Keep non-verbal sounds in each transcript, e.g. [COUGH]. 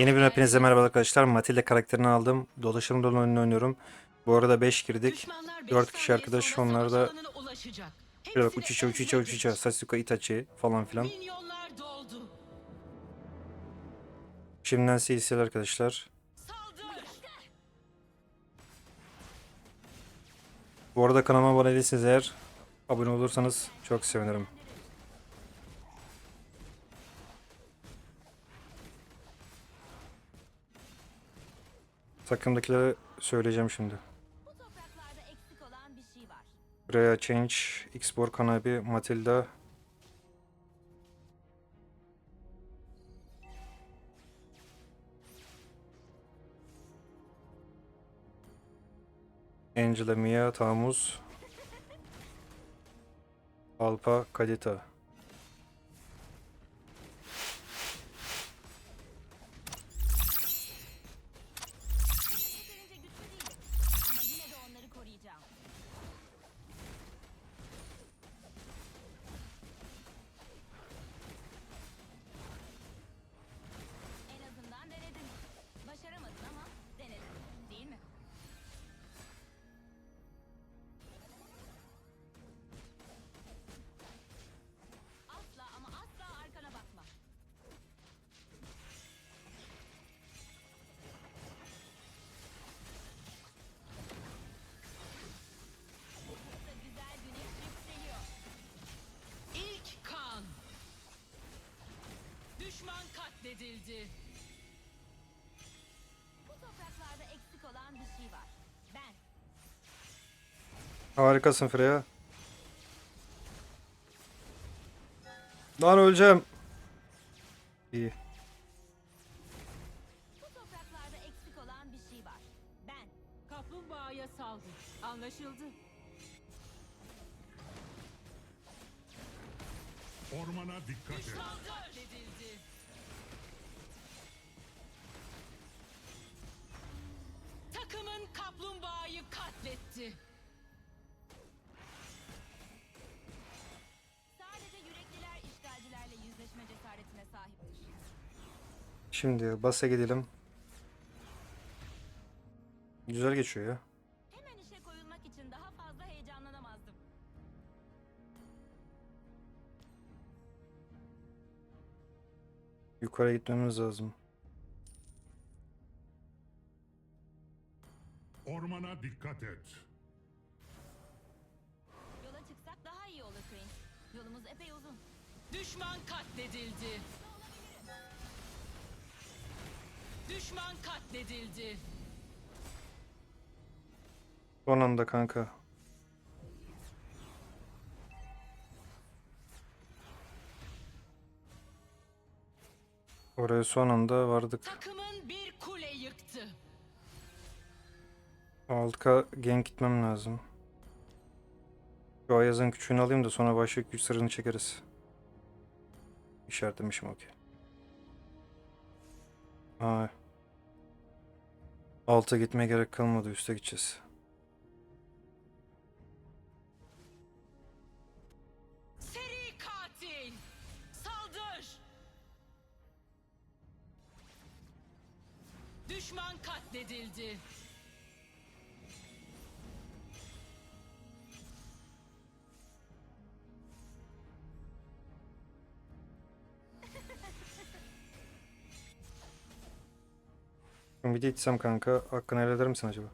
Yeni bir hepinize merhaba arkadaşlar. Matilda karakterini aldım. Dolaşım dolu oynuyorum. Bu arada 5 girdik. 4 kişi arkadaş. Onlar da şöyle bak uçuşa uçuşa uçuşa Sasuke Itachi falan filan. Şimdiden CS'ler arkadaşlar. Bu arada kanalıma abone değilseniz eğer abone olursanız çok sevinirim. Takımdakilere söyleyeceğim şimdi. Bu topraklarda eksik olan bir şey var. Buraya Change, Xbor, Kanabi, Matilda. Angela, Mia, Tamuz. [LAUGHS] Alpa, Kadita. Katledildi. Bu topraklarda eksik olan bir şey var. Ben. Harikasın Freya. Lan öleceğim. İyi. Bu topraklarda eksik olan bir şey var. Ben. Kaplumbağaya saldır. Anlaşıldı. Ormana dikkat et. Düşman. Katletti. Sadece yürekliler işgalcilerle yüzleşme cesaretine sahiptir. Şimdi basa gidelim. Güzel geçiyor ya. Hemen işe koyulmak için daha fazla heyecanlanamazdım. Yukarı gitmemiz lazım. Ormana dikkat et. Epey uzun. Düşman katledildi. Düşman katledildi. Son anda kanka. Oraya son anda vardık. Takımın bir kule yıktı. 6K gank gitmem lazım. Şu Ayaz'ın küçüğünü alayım da sonra başlık güç sırrını çekeriz. İşaretlemişim okey. Ha. Alta gitmeye gerek kalmadı üste gideceğiz. Düşman katledildi. Bir de gitsem kanka hakkını helal eder misin acaba?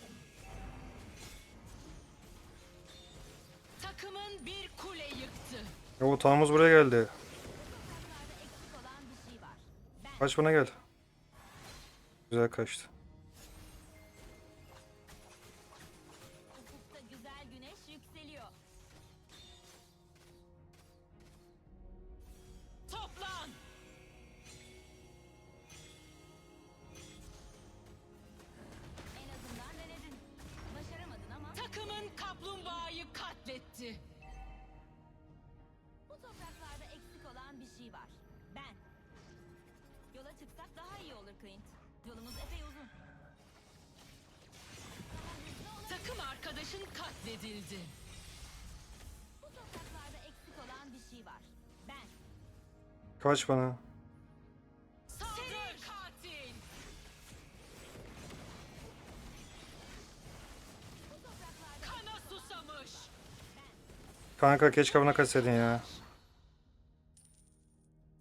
Şey? Takımın bir kule yıktı. Ya o tamamız buraya geldi. Topraklarda eksik olan bir şey. Kaç bana gel. Güzel kaçtı. Yükseliyor. Toplan. En azından denedin. Başaramadın ama Takımın kaplumbağayı katletti. bu topraklarda eksik olan bir şey var. Ben. Yola çıksak daha iyi olur Queen. Yolumuz epey uzun. Takım arkadaşın katledildi. Bu topraklarda eksik olan bir şey var. Ben. Kaç bana. Saldır katil. Bu topraklarda Kana susamış. Kanka keşke bana kaçsaydın ya.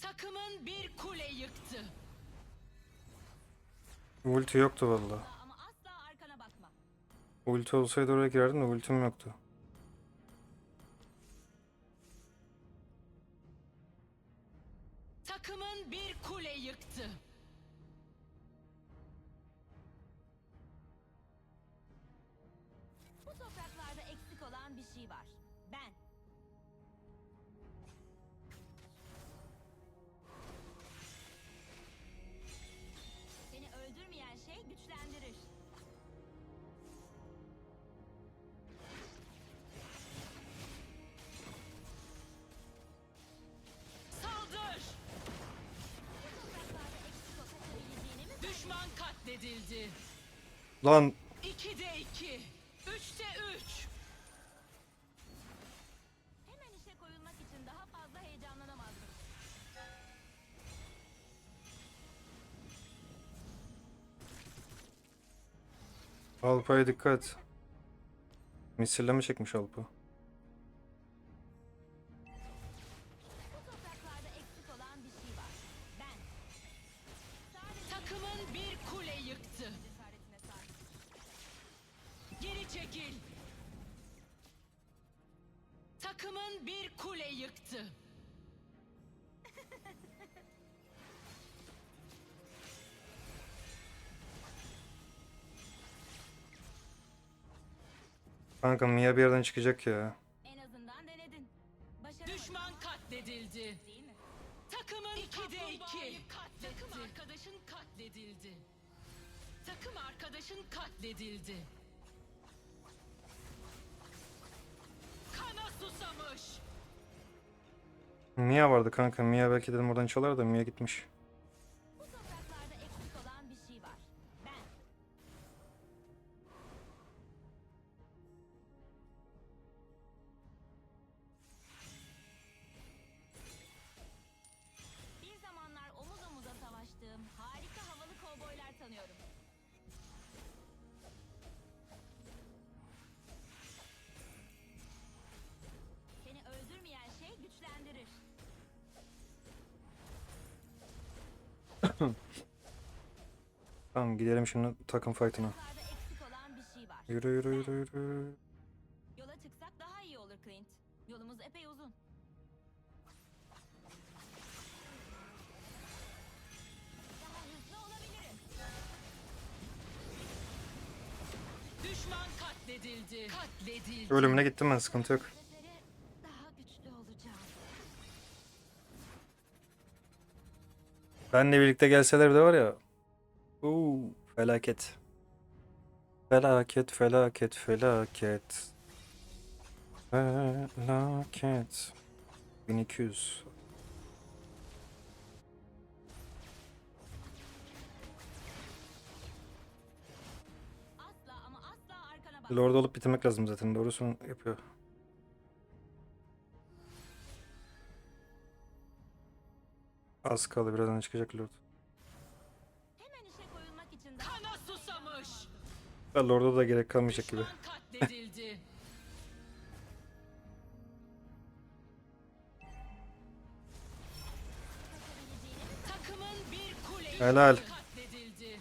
Takımın bir kule yıktı. Ulti yoktu valla. Ulti olsaydı oraya girerdim de ultim yoktu. Takımın bir kule yıktı. Bu topraklarda eksik olan bir şey var. Ben. Katledildi. Lan 2'de 2. 3'te 3. Hemen işe koyulmak için daha fazla heyecanlanamazdım. Alpa'ya dikkat. Misilleme çekmiş Alpa. Çekil. Takımın bir kule yıktı. Kanka Mia bir yerden çıkacak ya. En azından denedin. Başaramadın Düşman katledildi. değil mi? Takımın 2'de 2. Takım arkadaşın katledildi. Takım arkadaşın katledildi. Mia vardı kanka. Mia belki dedim oradan çalar da Mia gitmiş. [LAUGHS] Tamam gidelim şimdi takım fight'ına. Topraklarda eksik olan bir şey var. Yürü yürü yürü yürü. Yola çıksak daha iyi olur Clint. Yolumuz epey uzun. Daha hızlı olabilirim. Düşman katledildi. Katledildi. Ölümüne gittim ben sıkıntı yok. Benle birlikte gelseler de var ya. Uuu felaket. Felaket felaket felaket. Felaket. 1200. Asla ama asla arkana bak. Lord olup bitirmek lazım zaten. Doğrusunu yapıyor. Az kaldı birazdan çıkacak Lord. Hemen işe koyulmak için daha Kana susamış. Da Lord'a da gerek kalmayacak gibi. Katledildi. [LAUGHS] Takımın bir Helal. katledildi.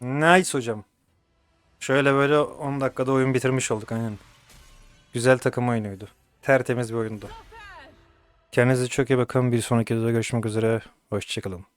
Nice hocam. Şöyle böyle 10 dakikada oyun bitirmiş olduk aynen. Güzel takım oyunuydu. Tertemiz bir oyundu. Kendinize çok iyi bakın. Bir sonraki videoda görüşmek üzere. Hoşçakalın.